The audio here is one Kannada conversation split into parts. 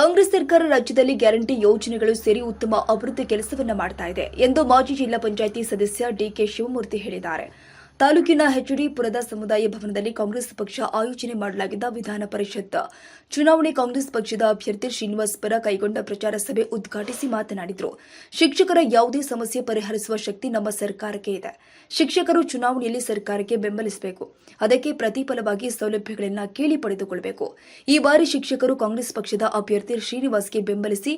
ಕಾಂಗ್ರೆಸ್ ಸರ್ಕಾರ ರಾಜ್ಯದಲ್ಲಿ ಗ್ಯಾರಂಟಿ ಯೋಜನೆಗಳು ಸೇರಿ ಉತ್ತಮ ಅಭಿವೃದ್ಧಿ ಕೆಲಸವನ್ನು ಮಾಡ್ತಾ ಇದೆ ಎಂದು ಮಾಜಿ ಜಿಲ್ಲಾ ಪಂಚಾಯಿತಿ ಸದಸ್ಯ ಡಿಕೆ ಶಿವಮೂರ್ತಿ ಹೇಳಿದ್ದಾರೆ. ತಾಲೂಕಿನ ಹೆಚ್ಡಿಪುರದ ಸಮುದಾಯ ಭವನದಲ್ಲಿ ಕಾಂಗ್ರೆಸ್ ಪಕ್ಷ ಆಯೋಜನೆ ಮಾಡಲಾಗಿದ್ದ ವಿಧಾನ ಪರಿಷತ್. ಚುನಾವಣೆ ಕಾಂಗ್ರೆಸ್ ಪಕ್ಷದ ಅಭ್ಯರ್ಥಿ ಶ್ರೀನಿವಾಸ್ ಪರ ಕೈಗೊಂಡ ಪ್ರಚಾರ ಸಭೆ ಉದ್ಘಾಟಿಸಿ ಮಾತನಾಡಿದರು. ಶಿಕ್ಷಕರ ಯಾವುದೇ ಸಮಸ್ಯೆ ಪರಿಹರಿಸುವ ಶಕ್ತಿ ನಮ್ಮ ಸರ್ಕಾರಕ್ಕೆ ಇದೆ. ಶಿಕ್ಷಕರು ಚುನಾವಣೆಯಲ್ಲಿ ಸರ್ಕಾರಕ್ಕೆ ಬೆಂಬಲಿಸಬೇಕು. ಅದಕ್ಕೆ ಪ್ರತಿಫಲವಾಗಿ ಸೌಲಭ್ಯಗಳನ್ನು ಕೇಳಿ ಪಡೆದುಕೊಳ್ಳಬೇಕು. ಈ ಬಾರಿ ಶಿಕ್ಷಕರು ಕಾಂಗ್ರೆಸ್ ಪಕ್ಷದ ಅಭ್ಯರ್ಥಿ ಶ್ರೀನಿವಾಸ್ಗೆ ಬೆಂಬಲಿಸಿ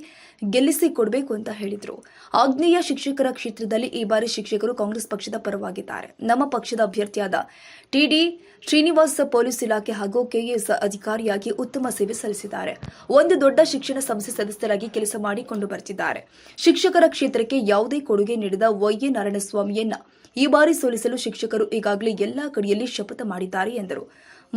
ಗೆಲ್ಲಿಸಿಕೊಡಬೇಕು ಅಂತ ಹೇಳಿದರು. ಆಗ್ನೇಯ ಶಿಕ್ಷಕರ ಕ್ಷೇತ್ರದಲ್ಲಿ ಈ ಬಾರಿ ಶಿಕ್ಷಕರು ಕಾಂಗ್ರೆಸ್ ಪಕ್ಷದ ಪರವಾಗಿದ್ದಾರೆ. ನಮ್ಮ ಪಕ್ಷದ ಅಭ್ಯರ್ಥಿಯಾದ ಟಿಡಿ ಶ್ರೀನಿವಾಸ್ ಪೊಲೀಸ್ ಇಲಾಖೆ ಹಾಗೂ ಕೆಎಎಸ್ ಅಧಿಕಾರಿಯಾಗಿ ಉತ್ತಮ ಸೇವೆ ಸಲ್ಲಿಸಿದ್ದಾರೆ. ಒಂದು ದೊಡ್ಡ ಶಿಕ್ಷಣ ಸಂಸ್ಥೆ ಸದಸ್ಯರಾಗಿ ಕೆಲಸ ಮಾಡಿಕೊಂಡು ಬರ್ತಿದ್ದಾರೆ. ಶಿಕ್ಷಕರ ಕ್ಷೇತ್ರಕ್ಕೆ ಯಾವುದೇ ಕೊಡುಗೆ ನೀಡಿದ ವೈಎ ನಾರಾಯಣಸ್ವಾಮಿಯನ್ನ ಈ ಬಾರಿ ಸೋಲಿಸಲು ಶಿಕ್ಷಕರು ಈಗಾಗಲೇ ಎಲ್ಲಾ ಕಡೆಯಲ್ಲಿ ಶಪಥ ಮಾಡಿದ್ದಾರೆ ಎಂದರು.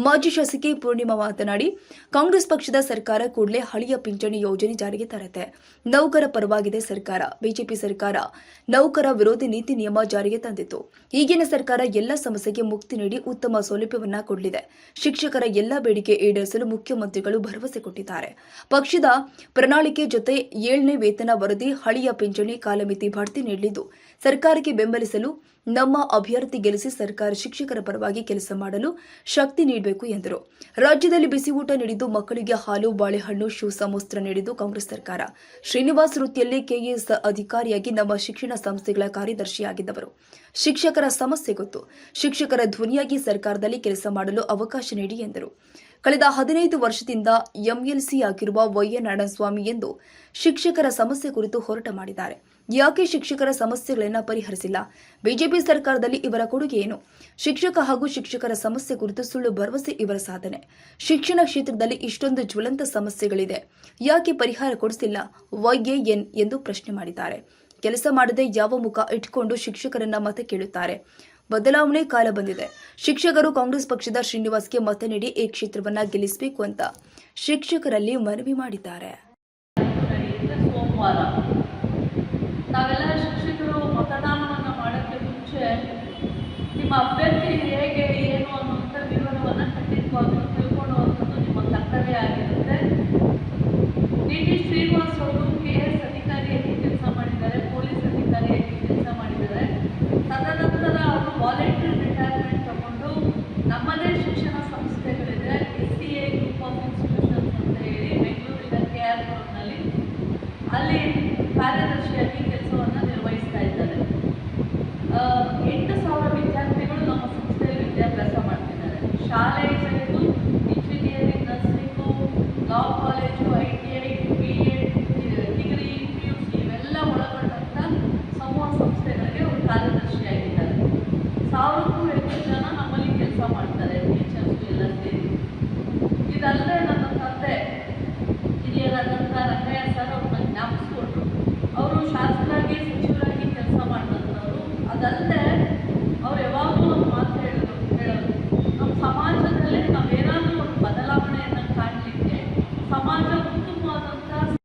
ಮಾಜಿ ಶಾಸಕಿ ಪೂರ್ಣಿಮಾ ಮಾತನಾಡಿ, ಕಾಂಗ್ರೆಸ್ ಪಕ್ಷದ ಸರ್ಕಾರ ಕೂಡಲೇ ಹಳೆಯ ಪಿಂಚಣಿ ಯೋಜನೆ ಜಾರಿಗೆ ತರುತ್ತೆ. ನೌಕರ ಪರವಾಗಿದೆ ಸರ್ಕಾರ. ಬಿಜೆಪಿ ಸರ್ಕಾರ ನೌಕರ ವಿರೋಧಿ ನೀತಿ ನಿಯಮ ಜಾರಿಗೆ ತಂದಿತ್ತು. ಈಗಿನ ಸರ್ಕಾರ ಎಲ್ಲ ಸಮಸ್ಯೆಗೆ ಮುಕ್ತಿ ನೀಡಿ ಉತ್ತಮ ಸೌಲಭ್ಯವನ್ನ ಕೊಡಲಿದೆ. ಶಿಕ್ಷಕರ ಎಲ್ಲ ಬೇಡಿಕೆ ಈಡೇರಿಸಲು ಮುಖ್ಯಮಂತ್ರಿಗಳು ಭರವಸೆ ಕೊಟ್ಟಿದ್ದಾರೆ. ಪಕ್ಷದ ಪ್ರಣಾಳಿಕೆ ಜೊತೆ ಏಳನೇ ವೇತನ ವರದಿ ಹಳೆಯ ಪಿಂಚಣಿ ಕಾಲಮಿತಿ ಬಡ್ತಿ ನೀಡಲಿದ್ದು, ಸರ್ಕಾರಕ್ಕೆ ಬೆಂಬಲಿಸಲು ನಮ್ಮ ಅಭ್ಯರ್ಥಿ ಗೆಲ್ಲಿಸಿ ಸರ್ಕಾರ ಶಿಕ್ಷಕರ ಪರವಾಗಿ ಕೆಲಸ ಮಾಡಲು ಶಕ್ತಿ ನೀಡಬೇಕು ಎಂದರು. ರಾಜ್ಯದಲ್ಲಿ ಬಿಸಿ ಊಟ ನೀಡಿದ್ದು ಮಕ್ಕಳಿಗೆ ಹಾಲು, ಬಾಳೆಹಣ್ಣು, ಶೂ ಸಮವಸ್ತ್ರ ನೀಡಿದ್ದು ಕಾಂಗ್ರೆಸ್ ಸರ್ಕಾರ. ಶ್ರೀನಿವಾಸ್ ವೃತ್ತಿಯಲ್ಲಿ ಕೆಎಎಸ್ ಅಧಿಕಾರಿಯಾಗಿ ನಮ್ಮ ಶಿಕ್ಷಣ ಸಂಸ್ಥೆಗಳ ಕಾರ್ಯದರ್ಶಿಯಾಗಿದ್ದವರು. ಶಿಕ್ಷಕರ ಸಮಸ್ಯೆ ಗೊತ್ತು. ಶಿಕ್ಷಕರ ಧ್ವನಿಯಾಗಿ ಸರ್ಕಾರದಲ್ಲಿ ಕೆಲಸ ಮಾಡಲು ಅವಕಾಶ ನೀಡಿ ಎಂದರು. ಕಳೆದ ಹದಿನೈದು ವರ್ಷದಿಂದ ಎಂಎಲ್ಸಿ ಆಗಿರುವ ವೈಎ ನಾರಾಯಣಸ್ವಾಮಿ ಎಂದು ಶಿಕ್ಷಕರ ಸಮಸ್ಯೆ ಕುರಿತು ಹೋರಾಟ ಮಾಡಿದ್ದಾರೆ. ಯಾಕೆ ಶಿಕ್ಷಕರ ಸಮಸ್ಯೆಗಳನ್ನು ಪರಿಹರಿಸಿಲ್ಲ? ಬಿಜೆಪಿ ಸರ್ಕಾರದಲ್ಲಿ ಇವರ ಕೊಡುಗೆ ಏನು? ಶಿಕ್ಷಕ ಹಾಗೂ ಶಿಕ್ಷಕರ ಸಮಸ್ಯೆ ಕುರಿತು ಸುಳ್ಳು ಭರವಸೆ ಇವರ ಸಾಧನೆ. ಶಿಕ್ಷಣ ಕ್ಷೇತ್ರದಲ್ಲಿ ಇಷ್ಟೊಂದು ಜ್ವಲಂತ ಸಮಸ್ಯೆಗಳಿದೆ. ಯಾಕೆ ಪರಿಹಾರ ಕೊಡಿಸಿಲ್ಲ ವೈಎಎನ್ ಎಂದು ಪ್ರಶ್ನೆ ಮಾಡಿದ್ದಾರೆ. ಕೆಲಸ ಮಾಡದೆ ಯಾವ ಮುಖ ಇಟ್ಕೊಂಡು ಶಿಕ್ಷಕರನ್ನ ಮತ ಕೇಳುತ್ತಾರೆ. ಬದಲಾವಣೆ ಕಾಲ ಬಂದಿದೆ. ಶಿಕ್ಷಕರು ಕಾಂಗ್ರೆಸ್ ಪಕ್ಷದ ಶ್ರೀನಿವಾಸ್ಗೆ ಮತ ನೀಡಿ ಈ ಕ್ಷೇತ್ರವನ್ನ ಗೆಲ್ಲಿಸಬೇಕು ಅಂತ ಶಿಕ್ಷಕರಲ್ಲಿ ಮನವಿ ಮಾಡಿದ್ದಾರೆ. ಶಿಕ್ಷಕರು ಮತದಾನವನ್ನು ಮಾಡೋಕ್ಕೆ ಮುಂಚೆ ನಿಮ್ಮ ಅಭ್ಯರ್ಥಿ ಹೇಗೆ ಏನು ಅನ್ನುವಂಥ ವಿವರವನ್ನು ಖಂಡಿತವಾಗ್ಲೂ ತಿಳ್ಕೊಳ್ಳುವಂಥದ್ದು ನಿಮ್ಮ ಕರ್ತವ್ಯ ಆಗಿರುತ್ತೆ ಡಿ ಟಿ ಶ್ರೀನಿವಾಸ್ ಅವರು ಕೆ ಎಸ್ ಅಧಿಕಾರಿಯಾಗಿ ಕೆಲಸ ಮಾಡಿದ್ದಾರೆ ಪೊಲೀಸ್ ಅಧಿಕಾರಿಯಾಗಿ ಕೆಲಸ ಮಾಡಿದ್ದಾರೆ ತದನಂತರ ಅವರು ವಾಲಂಟ್ರಿ ರಿಟೈರ್ಮೆಂಟ್ ತಗೊಂಡು ನಮ್ಮದೇ ಶಿಕ್ಷಣ ಸಂಸ್ಥೆಗಳಿದೆ S C A group of institutions ಅಂತ ಹೇಳಿ ಬೆಂಗಳೂರಿನ ಕೆ ಆರ್ ರೋಡ್ನಲ್ಲಿ ಅಲ್ಲಿ ಕಾರ್ಯದರ್ಶಿಯಾಗಿ ಕೆಲಸವನ್ನು ನಿರ್ವಹಿಸ್ತಾ ಇದ್ದಾರೆ. ಎಂಟು ಸಾವಿರ ವಿದ್ಯಾರ್ಥಿಗಳು ನಮ್ಮ ಸಂಸ್ಥೆಯಲ್ಲಿ ವಿದ್ಯಾಭ್ಯಾಸ ಮಾಡ್ತಿದ್ದಾರೆ. ಶಾಲೆ ತೆಗೆದು engineering nursing law college I T I B degree P U C ಇವೆಲ್ಲ ಒಳಗೊಂಡಂಥ ಸಮೂಹ ಸಂಸ್ಥೆಗಳಿಗೆ ಅವರು ಕಾರ್ಯದರ್ಶಿಯಾಗಿದ್ದಾರೆ ಸಾವಿರಕ್ಕೂ ಹೆಚ್ಚು समान